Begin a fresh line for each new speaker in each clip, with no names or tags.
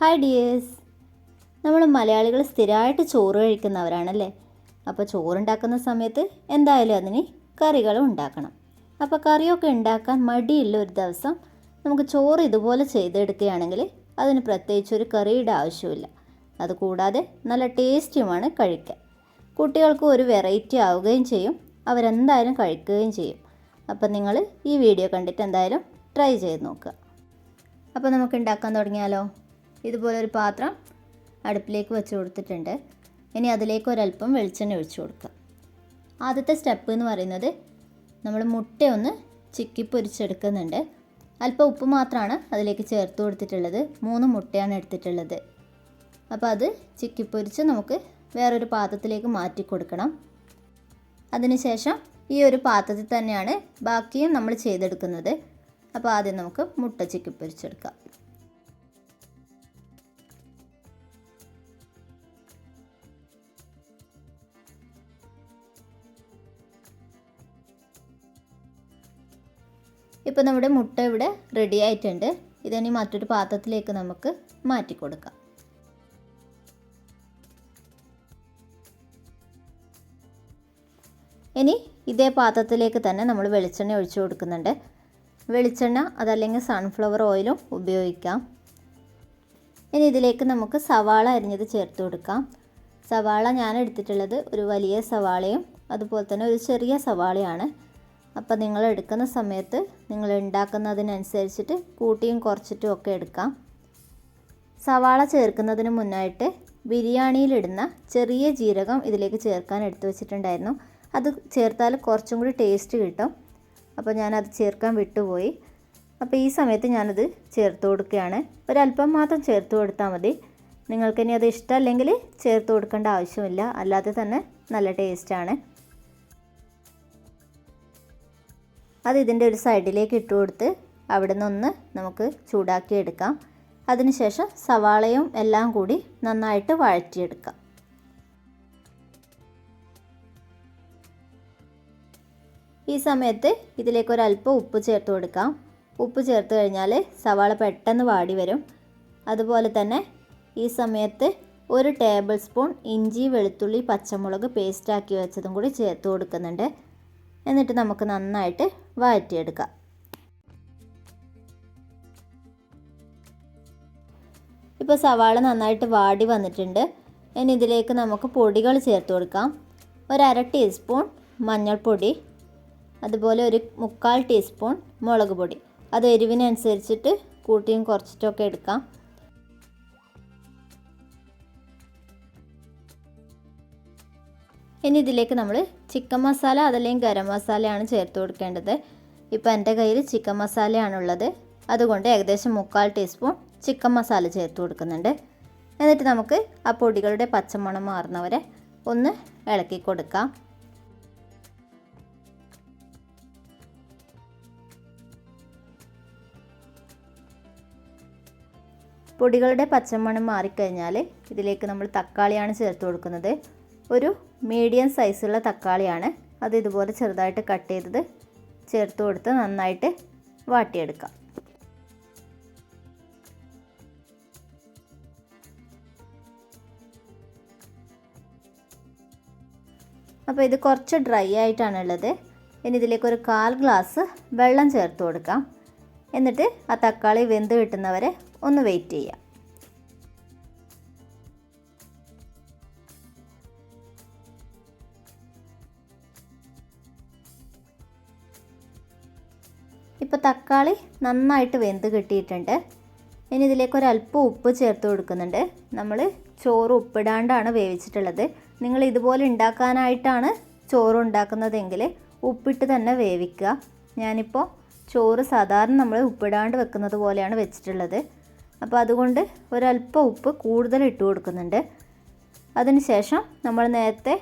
Hi dears നമ്മൾ മലയാളികൾ സ്ഥിരമായിട്ട് ചോറ് കഴിക്കുന്നവരാണല്ലേ? അപ്പോൾ ചോറുണ്ടാക്കുന്ന സമയത്ത് എന്തായാലും അതിന് കറികളും ഉണ്ടാക്കണം. അപ്പോൾ കറിയൊക്കെ ഉണ്ടാക്കാൻ മടിയുള്ള ഒരു ദിവസം നമുക്ക് ചോറ് ഇതുപോലെ ചെയ്തെടുക്കുകയാണെങ്കിൽ അതിന് പ്രത്യേകിച്ച് ഒരു കറിയുടെ ആവശ്യമില്ല. അതുകൂടാതെ നല്ല ടേസ്റ്റിയുമാണ് കഴിക്കാൻ. കുട്ടികൾക്ക് ഒരു വെറൈറ്റി ആവുകയും ചെയ്യും. അവരെന്തായാലും കഴിക്കുകയും ചെയ്യും. അപ്പം നിങ്ങൾ ഈ വീഡിയോ കണ്ടിട്ട് എന്തായാലും ട്രൈ ചെയ്ത് നോക്കുക. അപ്പോൾ നമുക്ക് ഉണ്ടാക്കാൻ തുടങ്ങിയാലോ? ഇതുപോലെ ഒരു പാത്രം അടുപ്പിലേക്ക് വെച്ച് കൊടുത്തിട്ടുണ്ട്. ഇനി അതിലേക്ക് ഒരല്പം വെളിച്ചെണ്ണ ഒഴിച്ചു കൊടുക്കുക ആദ്യത്തെ സ്റ്റെപ്പ് എന്ന് പറയുന്നത് നമ്മൾ മുട്ടയൊന്ന് ചിക്കി പൊരിച്ചെടുക്കുന്നുണ്ട്. അല്പം ഉപ്പ് മാത്രമാണ് അതിലേക്ക് ചേർത്ത് കൊടുത്തിട്ടുള്ളത്. മൂന്ന് മുട്ടയാണ് എടുത്തിട്ടുള്ളത്. അപ്പോൾ അത് ചിക്കി പൊരിച്ച് നമുക്ക് വേറൊരു പാത്രത്തിലേക്ക് മാറ്റി കൊടുക്കണം. അതിനുശേഷം ഈ ഒരു പാത്രത്തിൽ തന്നെയാണ് ബാക്കിയും നമ്മൾ ചെയ്തെടുക്കുന്നത്. അപ്പോൾ ആദ്യം നമുക്ക് മുട്ട ചിക്കി പൊരിച്ചെടുക്കാം. ഇപ്പോൾ നമ്മുടെ മുട്ട ഇവിടെ റെഡി ആയിട്ടുണ്ട്. ഇതിനി മറ്റൊരു പാത്രത്തിലേക്ക് നമുക്ക് മാറ്റി കൊടുക്കാം. ഇനി ഇതേ പാത്രത്തിലേക്ക് തന്നെ നമ്മൾ വെളിച്ചെണ്ണ ഒഴിച്ചു കൊടുക്കുന്നുണ്ട്. വെളിച്ചെണ്ണ അതല്ലെങ്കിൽ സൺഫ്ലവർ ഓയിലും ഉപയോഗിക്കാം. ഇനി ഇതിലേക്ക് നമുക്ക് സവാള അരിഞ്ഞത് ചേർത്ത് കൊടുക്കാം. സവാള ഞാൻ എടുത്തിട്ടുള്ളത് ഒരു വലിയ സവാളയും അതുപോലെ തന്നെ ഒരു ചെറിയ സവാളയാണ്. അപ്പോൾ നിങ്ങൾ എടുക്കുന്ന സമയത്ത് നിങ്ങൾ ഉണ്ടാക്കുന്നതിനനുസരിച്ചിട്ട് കൂട്ടിയും കുറച്ചിട്ടും ഒക്കെ എടുക്കാം. സവാള ചേർക്കുന്നതിന് മുന്നായിട്ട് ബിരിയാണിയിലിടുന്ന ചെറിയ ജീരകം ഇതിലേക്ക് ചേർക്കാൻ എടുത്തു വെച്ചിട്ടുണ്ടായിരുന്നു. അത് ചേർത്താൽ കുറച്ചും കൂടി ടേസ്റ്റ് കിട്ടും. അപ്പോൾ ഞാനത് ചേർക്കാൻ വിട്ടുപോയി. അപ്പോൾ ഈ സമയത്ത് ഞാനത് ചേർത്ത് കൊടുക്കുകയാണ്. ഒരല്പം മാത്രം ചേർത്ത് കൊടുത്താൽ മതി. നിങ്ങൾക്കിനി അത് ഇഷ്ടമല്ലെങ്കിൽ ചേർത്ത് കൊടുക്കേണ്ട ആവശ്യമില്ല. അല്ലാതെ തന്നെ നല്ല ടേസ്റ്റാണ് അത് ഇതിന്റെ ഒരു സൈഡിലേക്ക് ഇട്ട് കൊടുത്ത് അവിടെ നിന്നൊന്ന് നമുക്ക് ചൂടാക്കി എടുക്കാം. അതിനുശേഷം സവാളയും എല്ലാം കൂടി നന്നായിട്ട് വഴറ്റിയെടുക്കാം. ഈ സമയത്ത് ഇതിലേക്ക് ഒരല്പം ഉപ്പ് ചേർത്ത് കൊടുക്കാം. ഉപ്പ് ചേർത്ത് കഴിഞ്ഞാൽ സവാള പെട്ടെന്ന് വാടി വരും. അതുപോലെ തന്നെ ഈ സമയത്ത് ഒരു ടേബിൾ സ്പൂൺ ഇഞ്ചി വെളുത്തുള്ളി പച്ചമുളക് പേസ്റ്റാക്കി വെച്ചതും കൂടി ചേർത്ത് കൊടുക്കുന്നുണ്ട്. എന്നിട്ട് നമുക്ക് നന്നായിട്ട് വഴറ്റിയെടുക്കാം. ഇപ്പോൾ സവാള നന്നായിട്ട് വാടി വന്നിട്ടുണ്ട്. ഇനി ഇതിലേക്ക് നമുക്ക് പൊടികൾ ചേർത്ത് കൊടുക്കാം. ഒരു ടീസ്പൂൺ മഞ്ഞൾപ്പൊടി അതുപോലെ ഒരു മുക്കാൽ ടീസ്പൂൺ മുളക് പൊടി. അത് എരിവിനനുസരിച്ചിട്ട് കൂട്ടിയും കുറച്ചിട്ടൊക്കെ എടുക്കാം. ഇനി ഇതിലേക്ക് നമ്മൾ ചിക്കൻ മസാല അതല്ലെങ്കിൽ ഗരം മസാലയാണ് ചേർത്ത് കൊടുക്കേണ്ടത്. ഇപ്പോൾ എന്റെ കയ്യിൽ ചിക്കൻ മസാലയാണുള്ളത്. അതുകൊണ്ട് ഏകദേശം മുക്കാൽ ടീസ്പൂൺ ചിക്കൻ മസാല ചേർത്ത് കൊടുക്കുന്നുണ്ട്. എന്നിട്ട് നമുക്ക് ആ പൊടികളുടെ പച്ചമണം മാറുന്നവരെ ഒന്ന് ഇളക്കി കൊടുക്കാം. പൊടികളുടെ പച്ചമണം മാറിക്കഴിഞ്ഞാൽ ഇതിലേക്ക് നമ്മൾ തക്കാളിയാണ് ചേർത്ത് കൊടുക്കുന്നത്. ഒരു മീഡിയം സൈസുള്ള തക്കാളിയാണ്. അത് ഇതുപോലെ ചെറുതായിട്ട് കട്ട് ചെയ്തത്. ചേർത്ത് കൊടുത്ത് നന്നായിട്ട് വാട്ടിയെടുക്കാം. അപ്പോൾ ഇത് കുറച്ച് ഡ്രൈ ആയിട്ടാണുള്ളത്. ഇനി ഇതിലേക്ക് ഒരു കാൽ ഗ്ലാസ് വെള്ളം ചേർത്ത് കൊടുക്കാം. എന്നിട്ട് ആ തക്കാളി വെന്ത് കിട്ടുന്നവരെ ഒന്ന് വെയിറ്റ് ചെയ്യാം. ഇപ്പോൾ തക്കാളി നന്നായിട്ട് വെന്ത് കിട്ടിയിട്ടുണ്ട്. ഇനി ഇതിലേക്ക് ഒരല്പം ഉപ്പ് ചേർത്ത് കൊടുക്കുന്നുണ്ട്. നമ്മൾ ചോറ് ഉപ്പിടാണ്ടാണ് വേവിച്ചിട്ടുള്ളത്. നിങ്ങൾ ഇതുപോലെ ഉണ്ടാക്കാനായിട്ടാണ് ചോറ് ഉണ്ടാക്കുന്നതെങ്കിൽ ഉപ്പിട്ട് തന്നെ വേവിക്കുക. ഞാനിപ്പോൾ ചോറ് സാധാരണ നമ്മൾ ഉപ്പിടാണ്ട് വെക്കുന്നത് പോലെയാണ് വെച്ചിട്ടുള്ളത്. അപ്പോൾ അതുകൊണ്ട് ഒരല്പം ഉപ്പ് കൂടുതൽ ഇട്ട് കൊടുക്കുന്നുണ്ട്. അതിനുശേഷം നമ്മൾ നേരത്തെ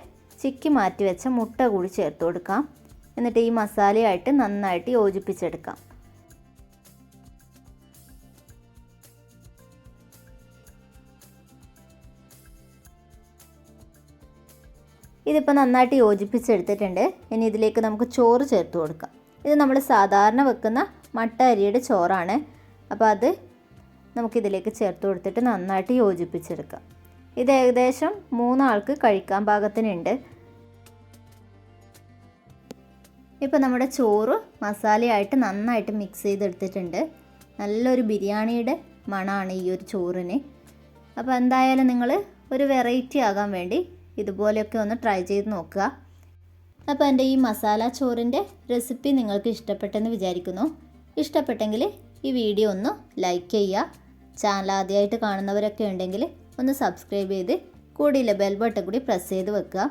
ചിക്കി മാറ്റി വെച്ച മുട്ട കൂടി ചേർത്ത് കൊടുക്കാം. എന്നിട്ട് ഈ മസാലയായിട്ട് നന്നായിട്ട് യോജിപ്പിച്ചെടുക്കാം. ഇതിപ്പോൾ നന്നായിട്ട് യോജിപ്പിച്ചെടുത്തിട്ടുണ്ട്. ഇനി ഇതിലേക്ക് നമുക്ക് ചോറ് ചേർത്ത് കൊടുക്കാം. ഇത് നമ്മൾ സാധാരണ വെക്കുന്ന മട്ട അരിയുടെ ചോറാണ്. അപ്പോൾ അത് നമുക്കിതിലേക്ക് ചേർത്ത് കൊടുത്തിട്ട് നന്നായിട്ട് യോജിപ്പിച്ചെടുക്കാം. ഇത് ഏകദേശം മൂന്നാൾക്ക് കഴിക്കാൻ പാകത്തിനുണ്ട്. ഇപ്പോൾ നമ്മുടെ ചോറ് മസാലയായിട്ട് നന്നായിട്ട് മിക്സ് ചെയ്തെടുത്തിട്ടുണ്ട്. നല്ലൊരു ബിരിയാണിയുടെ മണമാണ് ഈ ഒരു ചോറിന്. അപ്പോൾ എന്തായാലും നിങ്ങൾ ഒരു വെറൈറ്റി ആകാൻ വേണ്ടി ഇതുപോലെയൊക്കെ ഒന്ന് ട്രൈ ചെയ്ത് നോക്കുക. അപ്പോൾ എന്റെ ഈ മസാല ചോറിന്റെ റെസിപ്പി നിങ്ങൾക്ക് ഇഷ്ടപ്പെട്ടെന്ന് വിചാരിക്കുന്നു. ഇഷ്ടപ്പെട്ടെങ്കിൽ ഈ വീഡിയോ ഒന്ന് ലൈക്ക് ചെയ്യുക. ചാനൽ ആദ്യമായിട്ട് കാണുന്നവരൊക്കെ ഉണ്ടെങ്കിൽ ഒന്ന് സബ്സ്ക്രൈബ് ചെയ്ത് കൂടിയില്ല ബെൽ ബട്ടൺ കൂടി പ്രസ് ചെയ്ത് വെക്കുക.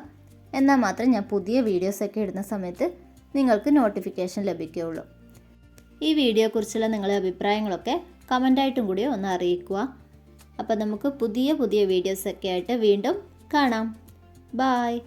എന്നാൽ മാത്രം ഞാൻ പുതിയ വീഡിയോസൊക്കെ ഇടുന്ന സമയത്ത് നിങ്ങൾക്ക് നോട്ടിഫിക്കേഷൻ ലഭിക്കുകയുള്ളൂ. ഈ വീഡിയോയെക്കുറിച്ചുള്ള നിങ്ങളുടെ അഭിപ്രായങ്ങളൊക്കെ കമന്റായിട്ടും കൂടി ഒന്ന് അറിയിക്കുക. അപ്പോൾ നമുക്ക് പുതിയ പുതിയ വീഡിയോസൊക്കെ ആയിട്ട് വീണ്ടും കാണാം. ബായ്